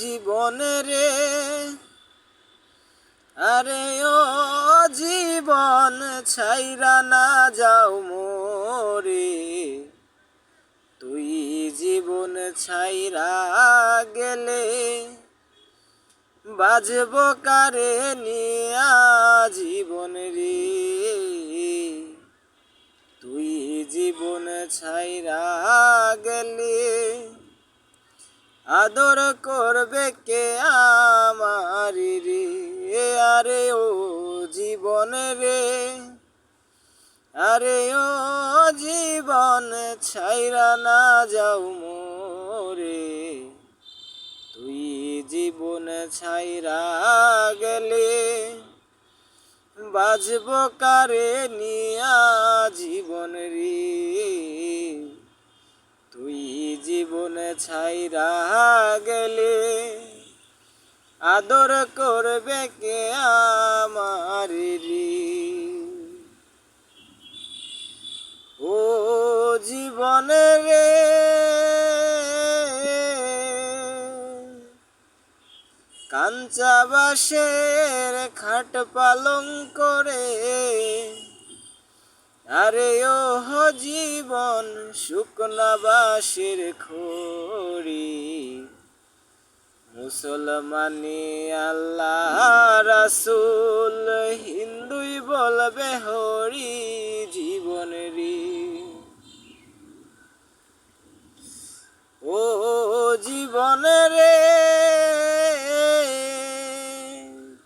জীবনে রে আরে ও জীবন ছাইরা না যাও মোরে। তুই জীবন ছাইরা গেলে বাজব কারে নিয়া জীবন রে। তুই জীবন ছাইরা আদর করবে কে আমার রে? আরে ও জীবন রে। আরে ও জীবন ছাইরা না যাও মোরে। তুই জীবন ছাইরা গেলে বাজব কারে নিয়া জীবন? ছাইরা গেলে আদর করবে কে আমার ও জীবনে রে কাঞ্চা বাসের খাট পালং করে আরে ও জীবন শুকনা বাসের খড়ি। মুসলমানি আল্লাহ রাসুল, হিন্দুই বলবে হরি জীবন রে ও জীবন রে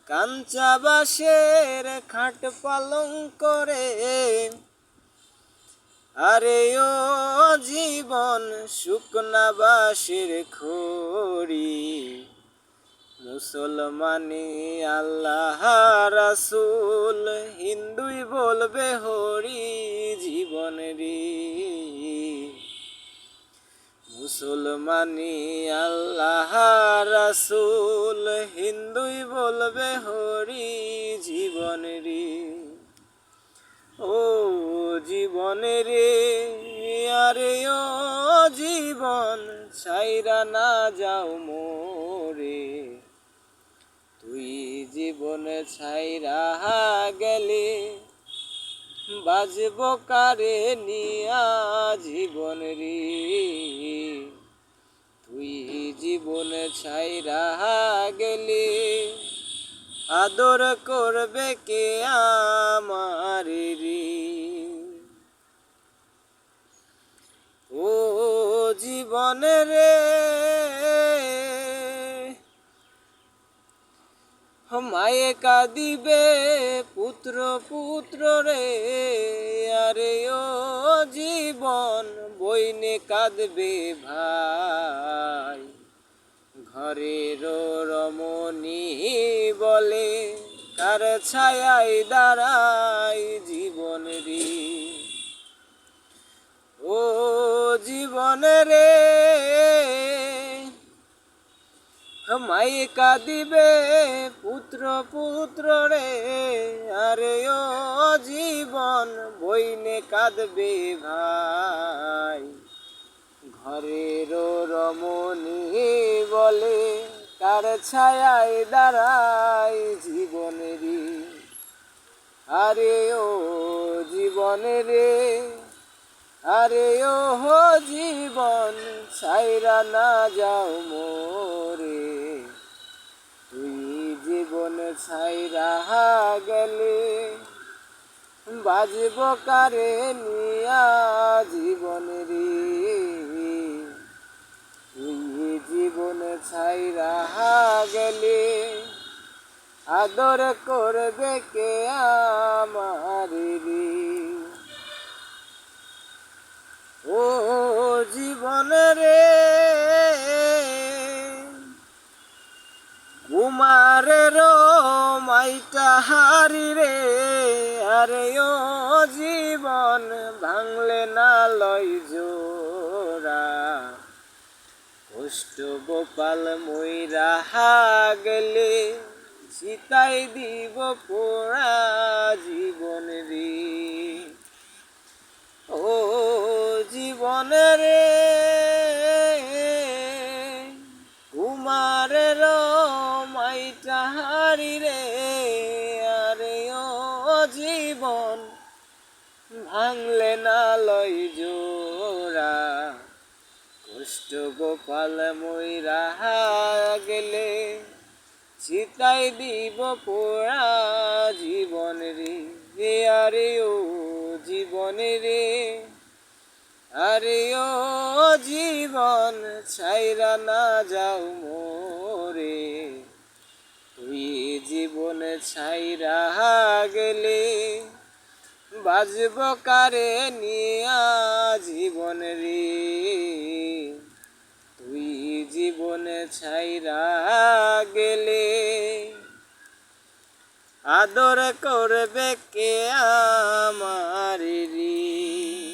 কাঞ্চা বাসের খাট পালং করে আরে ও জীবন শুকনা বাসের খড়ি। মুসলমানি আল্লাহ রাসুল, হিন্দুই বলবে হরি জীবন রে মুসলমানি আল্লাহ রাসুল, হিন্দুই বলবে হরি জীবন রে ও জীবন রে ছাইরা না যাও মোরে। তুই জীবন ছাইরা গেলে বাজব কারে নিয়া জীবন রে। তুই জীবন ছাইরা গেলে আদর করবে কে আমার রে। ও জীবন রে মায়ে কাঁদিবে পুত্র পুত্র রে। আরে ও জীবন, বইনে কাঁদবে ভাই। ঘরের রমণী বলে, কার ছায়াই দাঁড়াই জীবন রে? ও জীবন রে মাই কাঁদিবে পুত্র পুত্র রে। আরে ও জীবন, বইনে কাঁদবে ভাই। ঘরের রমণী বলে কার ছায়ায় দাঁড়াই জীবনেরই। আরে ও জীবন রে, আরে ও জীবন, ছাইরা না যাও মোরে। জীবন ছাইরা গেলে বাজব কারে নিয়া জীবন রে। তুই জীবন ছাইরা গেলে আদর করবে কে আমার রে। ও জীবন হারি রে, আরে ও জীবন ভাঙলে না লয় জোড়া। কষ্ট গোপাল ময়রা গেলে সীতাই দিব পোড়া জীবন রে। ও জীবন ভাঙলে না লয় জোড়া। কষ্ট গোপাল ময়রা গেলে চিতাই দিব পোড়া জীবন রে। আরে ও জীবন রে, আরে ও জীবন ছাইরা না যাও মোরে। তুই জীবন ছাইরা গেলে বাজব কারে নিয়া জীবন রে। তুই জীবন ছাইরা গেলে আদর করবে কে আমার রে।